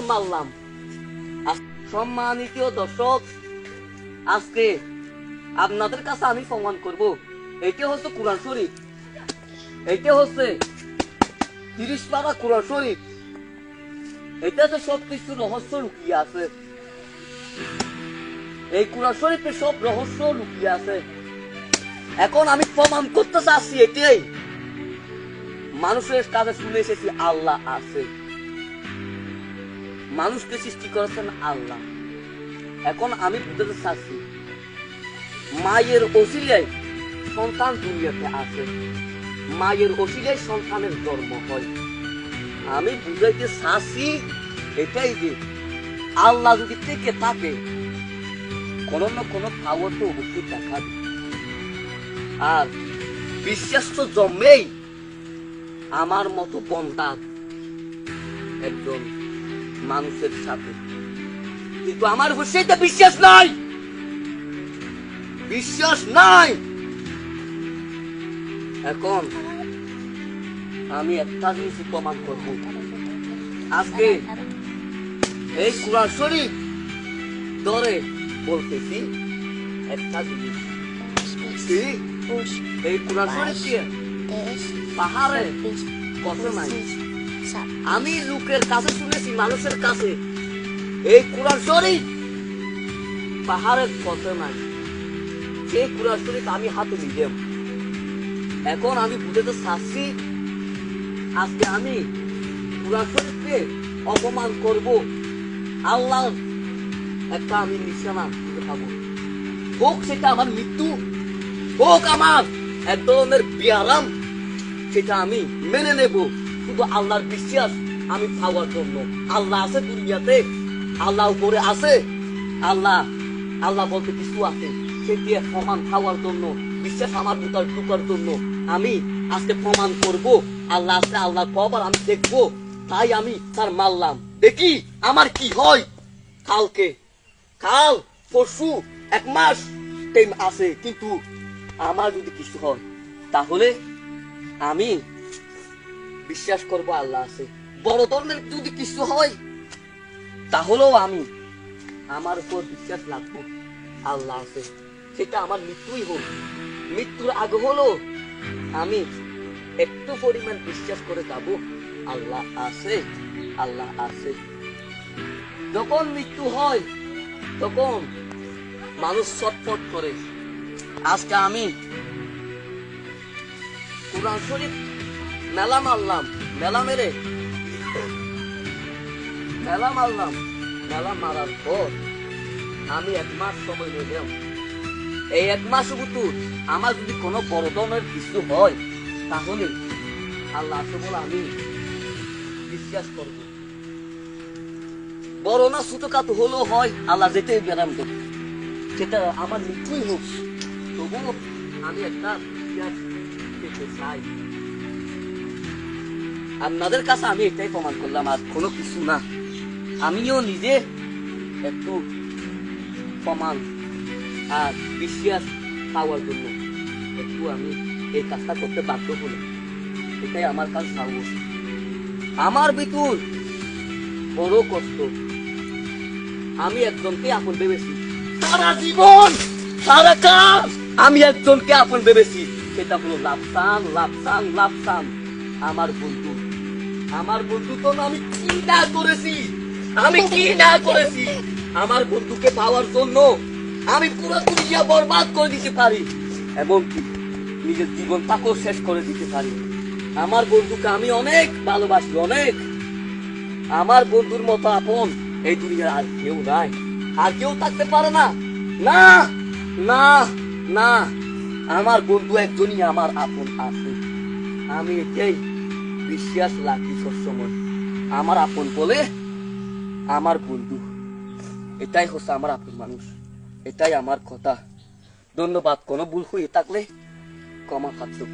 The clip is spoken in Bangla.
মারলাম। সম্মানিত দর্শক, আজকে আপনাদের কাছে আমি করব। এটা হচ্ছে শরীফ। এটা হচ্ছে তিরিশ পারা শরীফ। এটাতে সব কিছু রহস্য লুকিয়ে আছে। এই কোরআন শরীফে সব রহস্য লুকিয়ে আছে। এখন আমি প্রমাণ করতে চাচ্ছি এটাই। মানুষের কাছে শুনে এসেছি, আল্লাহ আছে। মানুষকে সৃষ্টি করেছেন আল্লাহ। এখন আমি বুঝতে চাচ্ছি, মায়ের অসিলায় সন্তান দুনিয়াতে আছে। মায়ের অসিলায় সন্তানের জন্ম হয়। আমি বুঝাইতে চাচ্ছি এটাই যে, আল্লাহ যদি থেকে থাকে, কোনো না কোনো পাওয়ার তো অবশ্যই দেখাবে। আর বিশ্বাস তো জন্মেই আমার মতো বন্দার একজন মানুষের সাথে। কিন্তু আমার সেটা বিশ্বাস নাই। বিশ্বাস নাই। এখন আমি একটা জিনিস প্রমাণ করব। আজকে এই কোরআন শরীফ ধরে বলতেছি, একটা জিনিস। এই কোরআন শরীফ পাহাড়ে কত নাই। আমি লোকের কাছে শুনেছি, মানুষের কাছে। এই কোরআন শরীফ পাহাড়ের কত নাই। সেই কোরআন শরীফ আমি হাতে নিলাম। এখন আমি বুঝতে চাচ্ছি, আজকে আমি কোরআন শরীফকে অপমান করব। আল্লাহ একটা আমি নিশানা খুঁজে পাবো। হোক সেটা আমার মৃত্যু, হোক আমার এক ধরনের বিয়ারাম সেটা আমি মেনে নেব। শুধু আল্লাহর বিশ্বাস, আমি পাওয়ার জন্য। আল্লাহ আছে দুনিয়াতে আল্লাহ উপরে আছে। আল্লাহ আল্লাহ বলতে কিছু আছে। সে দিয়ে প্রমাণ পাওয়ার জন্য, বিশ্বাস আমার ভিতর ঢুকার জন্য আমি আজকে প্রমাণ করব। আল্লাহ আছে, আল্লাহ কবার আমি দেখব। তাই আমি তার মারলাম। দেখি আমার কি হয়। কালকে, কাল, পরশু, এক মাস টাইম আছে, কিন্তু আমার যদি কিছু হয়, তাহলে আমি বিশ্বাস করব আল্লাহ আছে। বড় ধরনের যদি কিছু হয়, তাহলেও আমি আমার উপর বিশ্বাস রাখব আল্লাহ আছে। সেটা আমার মৃত্যুই হোক। মৃত্যুর আগে হলো আমি একটু পরিমাণ বিশ্বাস করে যাব, আল্লাহ আছে আল্লাহ আছে। যখন মৃত্যু হয়, তখন মানুষ ছটফট করে। আজকে আমি কোরআন শরীফ মেলা মারলাম মেলা মেরে মেলা মারলাম মেলা মারার পর আমি এক মাস সময় নিলাম এই এক মাস ভিতর আমার যদি কোনো বড় ধরনের কিছু হয় তাহলে আল্লাহ আছে বলে আমি বিশ্বাস করব বড় না ছোটখাটো হলেও হয় আল্লাহ যেতেই বেরাম দেব সেটা আমার মৃত্যুই হোক তবুও আমি একটা পেতে চাই আপনাদের কাছে আমি এটাই প্রমাণ করলাম, আর কোনো কিছু না। আমিও নিজে একটু প্রমাণ আর বিশ্বাস পাওয়ার জন্য একটু আমি এই কাজটা করতে বাধ্য হলাম। এটাই আমার কাজ সাহস। আমার ভিতর বড় কষ্ট। আমি একজনকে আপন ভেবেছি। সারা জীবন, সারা কাজ আমি একজনকে আপন ভেবেছি। সেটা হলো লাভসান লাভসান লাভসান আমার বন্ধু। আমার বন্ধু তো আমি কি না করেছি? আমি কি না করেছি? আমার বন্ধুকে পাওয়ার জন্য আমি পুরো দুনিয়া বরবাদ করে দিতে পারি, এমনকি নিজের জীবনটাকেও শেষ করে দিতে পারি। আমার বন্ধুকে আমি অনেক ভালোবাসি, অনেক। আমার বন্ধুর মতো আপন এই দুনিয়ার আর কেউ নাই। আর কেউ থাকতে পারে না। না না না। আমার বন্ধু একজনই আমার আপন আছে। আমি এটাই বিশ্বাস রাখি সবসময় আমার আপন বলে আমার বন্ধু। এটাই হচ্ছে আমার আপন মানুষ। এটাই আমার কথা। ধন্যবাদ, কোনো ভুল হয়ে থাকলে কমা খাদ্য।